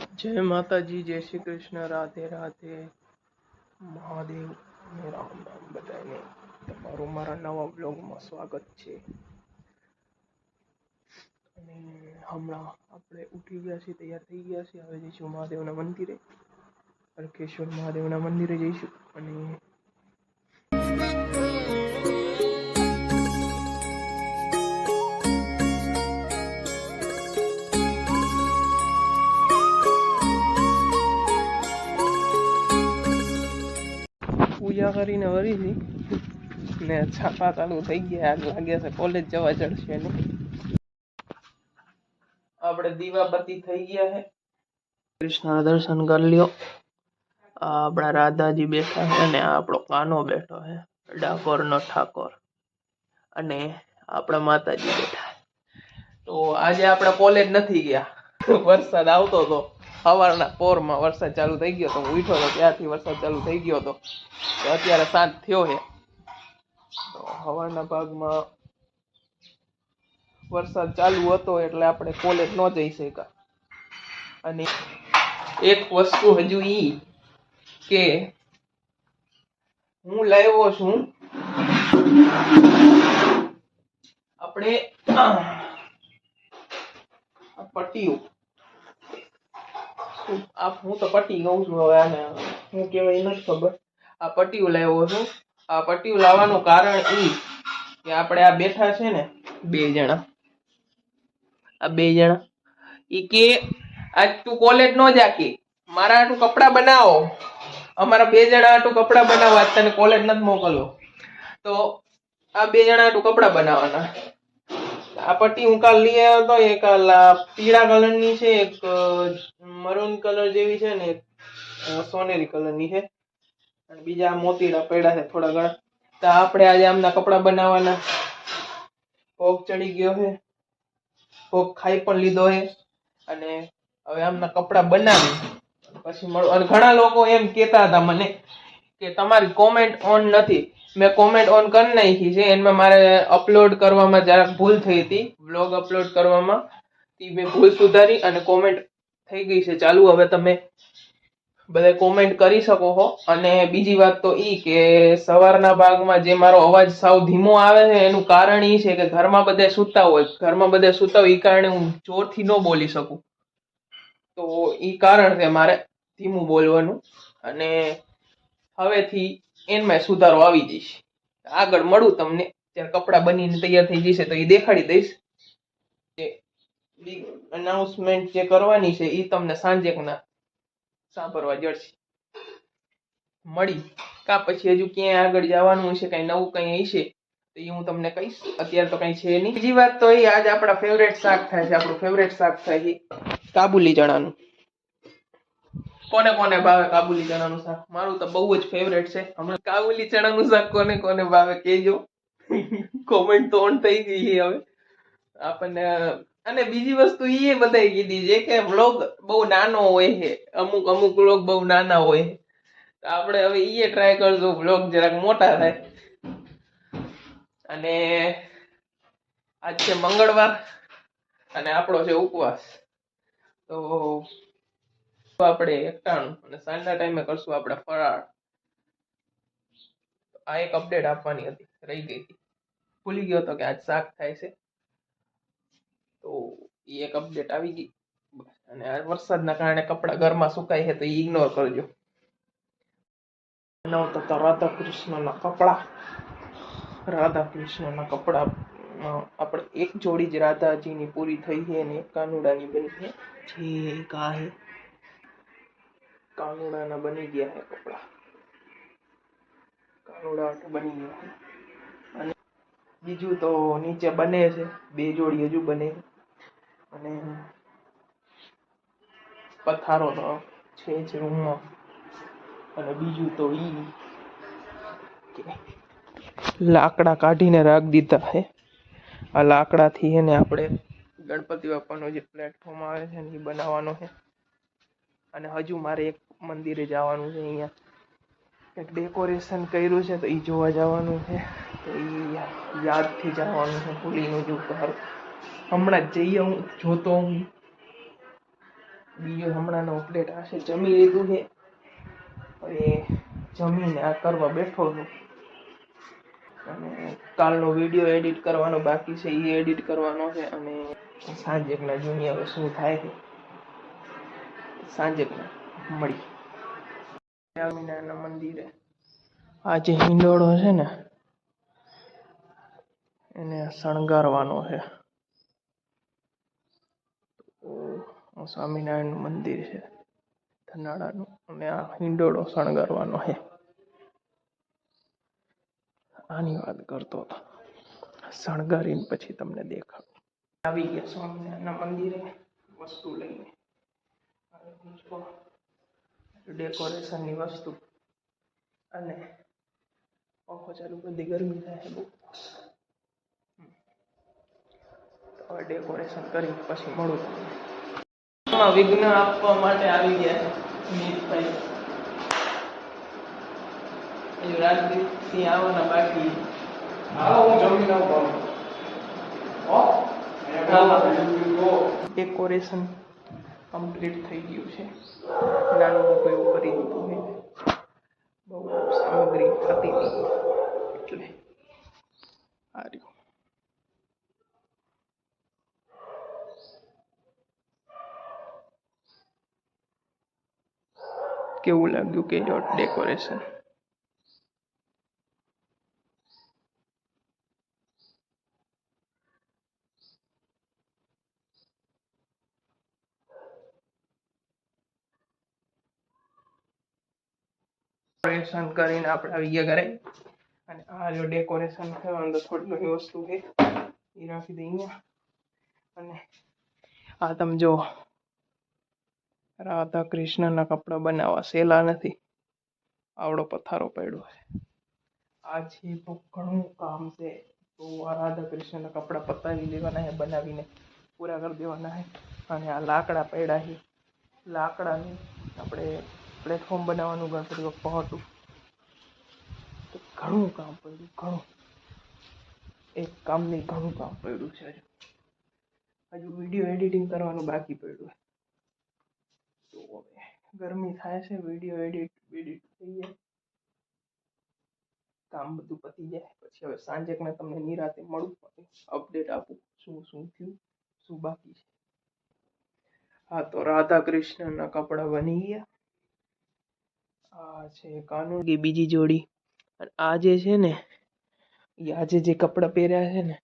જય માતાજી, જય શ્રી કૃષ્ણ. રાધે રાધે. મહાદેવ. રામ રામ બધાને. તમારું મારા નવા બ્લોગમાં સ્વાગત છે. અને હમણાં આપણે ઉઠી ગયા છીએ, તૈયાર થઈ ગયા છીએ. હવે જઈશું મહાદેવના મંદિરે. અર્કેશ્વર મહાદેવના મંદિરે જઈશું. અને પૂજા કરીને વરીથી ને છાપા ચાલુ થઈ ગયા. આગ લાગે છે કોલેજ જવા ચડશે ને આપણે દીવાબત્તી થઈ ગયા છે. કૃષ્ણના દર્શન કરી લ્યો. આપણા રાધાજી બેઠા છે અને આપણો કાનો બેઠો છે. ડાકોરનો ઠાકોર. અને આપણા માતાજી બેઠા તો આજે આપણે કોલેજ નથી ગયા. વરસાદ આવતો હતો સવારના પોરમાં વરસાદ ચાલુ થઈ ગયો તો હું ઉઠ્યો તો ત્યારથી વરસાદ ચાલુ થઈ ગયો હતો. તો અત્યારે સાંજ થયો છે. તો સવારના ભાગમાં વરસાદ ચાલુ હતો એટલે આપણે કોલેજ ન જઈ શક્યા. અને એક વસ્તુ હજુ ઈ કે હું લાવ્યો છું. આપણે શું આ હું તો પટ્ટી ગઉં છું હવે આને. હું કહેવાય નથી ખબર. આ પટ્ટીઓ લાવ્યો છું. આ પટ્ટીઓ લાવવાનું કારણ એ કે આપણે આ બેઠા છે ને, બે જણા. આ બે જણા. એ કે, આજ તું કોલેજ નો જા કે. મારા આટલું કપડાં બનાવો. અમારા બે જણા આટલું કપડાં બનાવો આજ તને કોલેજ નથી મોકલવો. તો આ બે જણા આટલું કપડા બનાવવાના. આ પટ્ટી હું કાલ લઈ આવ્યો હતો એક પીળા કલરની છે, એક મરૂન કલર જેવી છે ને એક સોનેરી કલરની છે. અને બીજા મોતીડા પડ્યા છે થોડા ઘણા. તો આપણે આજે આમના કપડા બનાવવાના. ભોગ ચડી ગયો છે. ભોગ ખાઈ પણ લીધો છે. અને હવે આમના કપડા બનાવી પછી મળો અને ઘણા લોકો એમ કહેતા હતા મને કે તમારી કોમેન્ટ ઓન નથી. મેં કોમેન્ટ ઓન કરી નાખી છે. એમાં મારે અપલોડ કરવામાં જરાક ભૂલ થઈ હતી. બ્લોગ અપલોડ કરવામાં. ઈ મેં ભૂલ સુધારી અને કોમેન્ટ થઈ ગઈ છે. ચાલુ હવે તમે બધા કોમેન્ટ કરી શકો છો અને બીજી વાત તો ઈ કે સવારના ભાગમાં જે મારો અવાજ સાવ ધીમો આવે છે, એનું કારણ ઈ છે કે ઘરમાં બધા સૂતા હોય. ઘરમાં બધા સૂતા હોય એ કારણે હું જોરથી ન બોલી શકું. તો ઈ કારણ છે મારે ધીમું બોલવાનું. અને હવેથી એનમાં સુધારો આવી જઈશ. આગળ મળું તમને. ત્યારે કપડાં બનીને તૈયાર થઈ જશે તો એ દેખાડી દઈશ. કે અનાઉન્સમેન્ટ જે કરવાની છે એ તમને સાંજે સાંભળવા જડશે. મળી. કા પછી હજુ ક્યાંય આગળ જવાનું હશે, કઈ નવું કઈ હશે, તો એ હું તમને કહીશ. અત્યારે તો કઈ છે નહીં. બીજી વાત તો એ આજ આપણા ફેવરેટ શાક થાય છે, આપણું ફેવરેટ શાક થાય છે, કાબુલી ચણાનું. કોને કોને ભાવે કાબુલી ચણાનું શાક? મારું તો બહુ જ ફેવરેટ છે. હમણાં કાબુલી ચણાનું શાક કોને કોને ભાવે કેજો કોમેન્ટ તો ઓન થઈ ગઈ છે હવે. આપણને, અને બીજી વસ્તુ એ બધાય કીધી છે કે વ્લોગ બહુ નાનો હોય છે. અમુક અમુક વ્લોગ બહુ નાના હોય તો આપણે હવે એ ટ્રાય કરજો વ્લોગ જરાક મોટા થાય. અને આજ છે મંગળવાર અને આપણો છે ઉપવાસ. તો આપણે એકટાણું અને સાંજના ટાઈમે કરશું આપણે ફરાળ. આ એક અપડેટ આપવાની હતી, રહી ગઈ હતી. ભૂલી ગયો હતો કે આજ શાક થાય છે. તો એ એક અપડેટ આવી ગઈ. અને આ વરસાદના કારણે કપડા ઘરમાં સુકાય છે તો એ ઇગ્નોર કરજો. બનાવતા રાધા કૃષ્ણના કપડા. રાધા કૃષ્ણના કપડા આપણે એક જોડી જ રાધાજીની પૂરી થઈ છે અને એક કાનુડાની બની છે. જે છે. કાનુડાના બની ગયા હે કપડા. કાનુડા બની ગયા. અને બીજું તો નીચે બને છે, બે જોડી હજુ બને. અને પથારો તો છે જ રૂમમાં. અને બીજું તો ઈ લાકડા કાઢીને રાખી દીધા હે આ લાકડાથી એને આપણે ગણપતિ બાપાનો જે પ્લેટફોર્મ આવે છે એ બનાવવાનો છે. અને હજુ મારે એક મંદિરે જવાનું છે અહીંયા. કંઈક ડેકોરેશન કર્યું છે તો એ જોવા જવાનું છે. તો એ યાદથી જવાનું છે ભૂલી ન જવું સારું હમણાં જ જઈએ હું જોતો હું. બીજો હમણાંનો આ છે, જમી લીધું છે. એ જમીને આ કરવા બેઠો છું. અને કાલનો વીડિયો એડિટ કરવાનો બાકી છે એ એડિટ કરવાનો છે અને સાંજેકના જોઈએ હવે શું થાય છે. સાંજેકના. મળી. સ્વામિનારાયણના મંદિરે. આ જે હિંડોળો છે ને એને શણગારવાનો છે. સ્વામિનારાયણનું મંદિર છે ધનાળાનું અને આ હિંડોળો શણગારવાનો છે. આની વાત કરતો હતો. શણગારીને પછી તમને દેખાડું. આવી ગયા સ્વામિનારાયણના મંદિરે વસ્તુ લઈને. ડેકોરેશનની વસ્તુ. અને પંખો ચાલુ બધી ગરમી થાય છે બહુ. તો હવે ડેકોરેશન કરી પછી મળું તમને. વિઘ્ન આપવા માટે આવી ગયા મિતભાઈ. રાજદીપથી આવવાના બાકી. હું જમીન આવું ડેકોરેશન કમ્પ્લીટ થઈ ગયું છે. મોટું એવું કરી દીધું છે બહુ સામગ્રી હતી નહીં એટલે આ રહ્યું કેવું લાગ્યું કે ડેકોરેશન ડેકોરેશન કરીને આપણે આવી ગયા ઘરે. અને આ જો ડેકોરેશન કરવાનું તો થોડી ઘણી વસ્તુ છે, એ રાખી દઈએ અહીંયા. અને આ તમે જો રાધા કૃષ્ણના કપડાં બનાવવા સહેલા નથી. આવડો પથારો પડ્યો છે. આ છે તો ઘણું કામ છે. તો આ રાધા કૃષ્ણના કપડાં પતાવી દેવાના છે, બનાવીને પૂરા કરી દેવાના છે. અને આ લાકડા પડ્યા છે. લાકડાની આપણે પ્લેટફોર્મ બનાવવાનું ગણપતિ હતું તો ઘણું કામ પડ્યું, ઘણું. એક કામની ઘણું કામ પડ્યું છે હજુ. વીડિયો એડિટિંગ કરવાનું બાકી પડ્યું તો હવે, ગરમી થાય છે, વીડિયો એડિટ એડિટ થઈ જાય. કામ બધું પતી જાય. પછી હવે સાંજે મેં તમને નિરાતે મળું. અપડેટ આપું શું શું થયું, શું બાકી છે. હા, તો રાધા કૃષ્ણના કપડાં બની ગયા. આ છે કાનૂની બીજી જોડી. અને આ જે છે ને, એ આજે જે કપડાં પહેર્યા છે ને,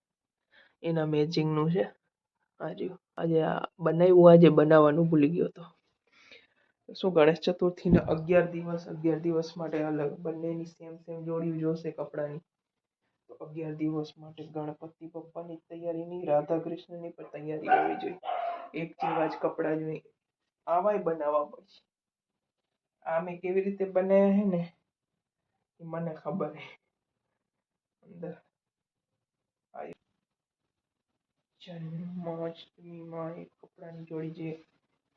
એના મેચિંગનું છે. આજે આજે આ બનાવ્યું, આજે બનાવવાનું ભૂલી ગયો હતો શું ગણેશ ચતુર્થીના અગિયાર દિવસ અગિયાર દિવસ માટે અલગ, બંનેની સેમ સેમ જોડી જોશે કપડાની. તો અગિયાર દિવસ માટે ગણપતિ પપ્પાની તૈયારીની રાધા કૃષ્ણની પણ તૈયારી હોવી જોઈએ. એક જેવા જ કપડાં જોઈએ. આવાય બનાવવા પડશે. આ મેં કેવી રીતે બનાવ્યા છે ને, એ મને ખબર છે અંદર. જન્માષ્ટમીમાં એક કપડાની જોડી જે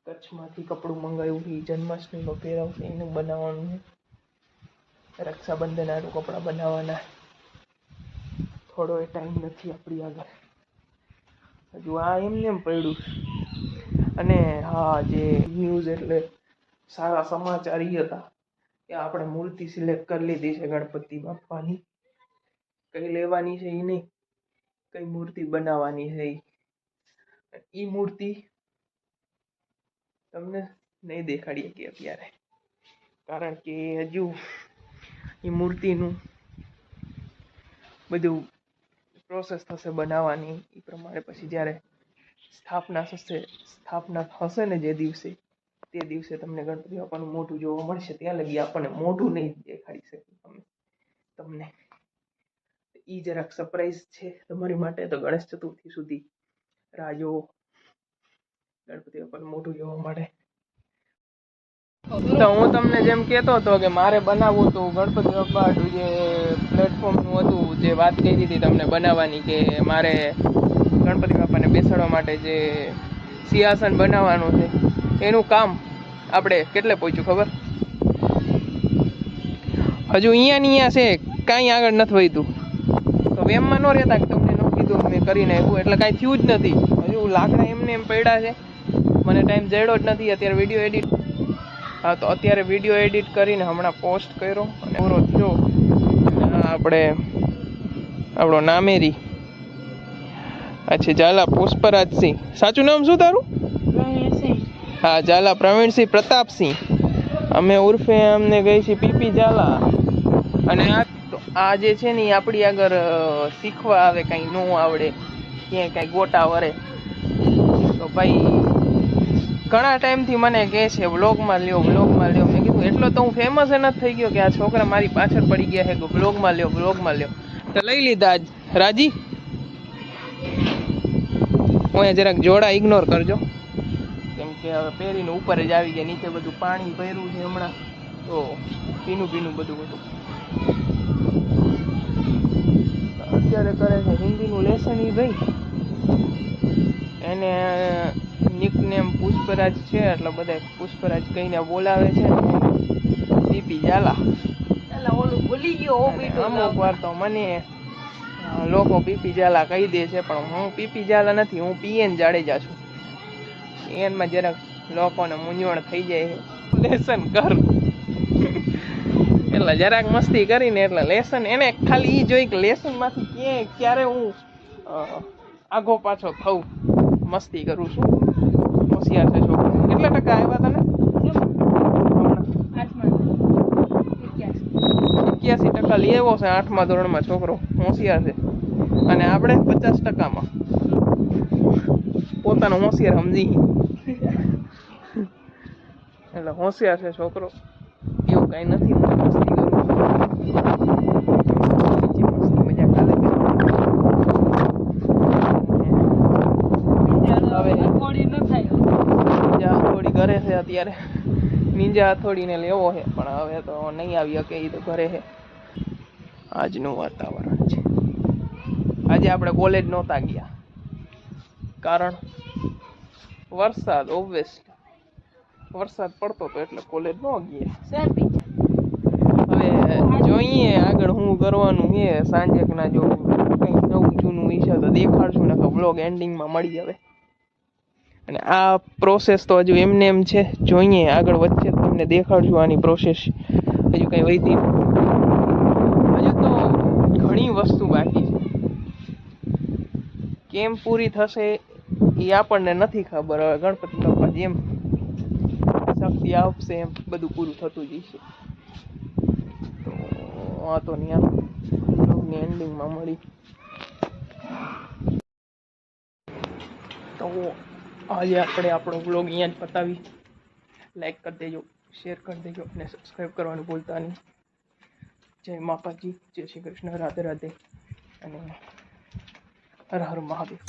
કચ્છમાંથી કપડું મંગાવ્યું એ જન્માષ્ટમીમાં પહેરાવશે, એનું બનાવવાનું રક્ષાબંધન આનું કપડાં બનાવવાના. થોડો એ ટાઈમ નથી આપણી આગળ. હજુ આ એમને એમ પડ્યું. અને હા, જે ન્યૂઝ એટલે સારા સમાચાર એ હતા. કે આપણે મૂર્તિ સિલેક્ટ કરી લીધી છે ગણપતિ બાપાની. કઈ લેવાની છે એ નહીં. કઈ મૂર્તિ બનાવવાની છે એ એ મૂર્તિ તમને નહીં દેખાડીએ કે અત્યારે. કારણ કે હજુ એ મૂર્તિનું બધું પ્રોસેસ થશે બનાવવાની. એ પ્રમાણે પછી જ્યારે સ્થાપના થશે સ્થાપના થશે ને જે દિવસે તે દિવસે તમને ગણપતિ બાપાનું મોઢું જોવા મળશે, ત્યાં લગી આપણને મોઢું નહીં દેખાડી શકે અમે તમને એ જરાક સરપ્રાઈઝ છે તમારી માટે તો ગણેશ ચતુર્થી સુધી રાહ ગણપતિ બાપાનું મોઢું જોવા મળે. તો હું તમને જેમ કહેતો હતો કે મારે બનાવવું હતું, ગણપતિ બાપા જે પ્લેટફોર્મનું હતું, જે વાત કરી હતી તમને બનાવવાની કે મારે ગણપતિ બાપાને બેસાડવા માટે જે સિંહાસન બનાવવાનું છે એનું કામ આપણે કેટલે પહોંચ્યું, ખબર? હજુ અહીંયા ને અહીંયા છે, કાંઈ આગળ નથી વધ્યું. તો વેમમાં ન રહેતા તમને ન કીધું, મેં કરીને આવ્યું એટલે કાંઈ થયું જ નથી. હજુ લાકડા એમને એમ પડ્યા છે. મને ટાઈમ જડ્યો જ નથી, અત્યારે વીડિયો એડિટ હા, તો અત્યારે વીડિયો એડિટ કરીને હમણાં પોસ્ટ કર્યો અને પૂરો થયો. આપણે આપણો નામેરી. અચ્છા ઝાલા પુષ્પરાજસિંહ. સાચું નામ શું તારું? હા, ઝાલા, પ્રવીણસિંહ, પ્રતાપસિંહ. અમે ઉર્ફે અમને ગઈ છે પીપી ઝાલા. અને આ આ જે છે ને, એ આપણી આગળ શીખવા આવે, કાંઈ ન આવડે, ક્યાંય કાંઈ ગોટા વરે. તો ભાઈ, ઘણા ટાઈમથી મને કહે છે બ્લોગમાં લ્યો બ્લોગમાં લ્યો. મેં કીધું, એટલો તો હું ફેમસ નથી થઈ ગયો કે આ છોકરા મારી પાછળ પડી ગયા છે. કે વ્લોગમાં લ્યો બ્લોગમાં લ્યો. તો લઈ લીધા રાજી? હું જરાક જોડા ઇગ્નોર કરજો. કે હવે પહેરીને ઉપર જ આવી ગયા નીચે બધું પાણી ભર્યું છે હમણાં. તો ભીનું ભીનું બધું બધું અત્યારે કરે છે હિન્દીનું લેસન ઈ ભાઈ. એને નિકનેમ પુષ્પરાજ છે એટલે બધા પુષ્પરાજ કહીને બોલાવે છે. પીપી ઝાલા. ભૂલી ગયો અમુક વાર તો મને લોકો પીપી ઝાલા કહી દે છે પણ હું પીપી ઝાલા નથી હું પીએન જાડેજા છું. પીએનમાં જરાક લોકોને મૂંઝવણ થઈ જાય લેસન કર. એટલે જરાક મસ્તી કરીને એટલે લેસન, એને ખાલી એ જોઈ કે લેસનમાંથી કે ક્યારે હું આગો પાછો થઉં. મસ્તી કરું છું. હોશિયાર છે છોકરો. કેટલા ટકા આવ્યા તને? એક્યાસી ટકા લેવો છે આઠમા ધોરણમાં છોકરો. હોશિયાર છે. અને આપણે પચાસ ટકામાં. પોતાનો હોશિયાર સમજી એટલે હોશિયાર છે છોકરો. એવું કઈ નથી મસ્તી કરું. ઘરે છે અત્યારે. નિંજા હથોડીને લેવો છે પણ હવે તો નહીં આવી શકે એ તો ઘરે છે. આજનું વાતાવરણ છે. આજે આપણે કોલેજ નહોતા ગયા. કારણ વરસાદ ઓબ્વિયસલી વરસાદ પડતો હતો એટલે કોલેજ ન ગયા. હવે જોઈએ આગળ હું કરવાનું છે. સાંજે ના જો કંઈક નવું જૂનું વિશે તો દેખાડશું ને બ્લોગ એન્ડિંગમાં મળી આવે. અને આ પ્રોસેસ તો હજુ એમને એમ છે. જોઈએ આગળ વચ્ચે તમને દેખાડશું આની પ્રોસેસ હજુ કંઈ વધી હજુ તો ઘણી વસ્તુ બાકી છે. કેમ પૂરી થશે એ આપણને નથી ખબર. હવે ગણપતિ બાપા જેમ શક્તિ આપશે એમ બધું પૂરું થતું જશે તો આ નહીં ત્યાં એન્ડિંગમાં મળી. તો આજે આપણે આપણો બ્લોગ અહીંયા જ પતાવી. લાઈક કરી દેજો શેર કરી દેજો અને સબસ્ક્રાઈબ કરવાનું ભૂલતા નહીં. જય માતાજી, જય શ્રી કૃષ્ણ. રાધે રાધે અને હર હર મહાદેવ.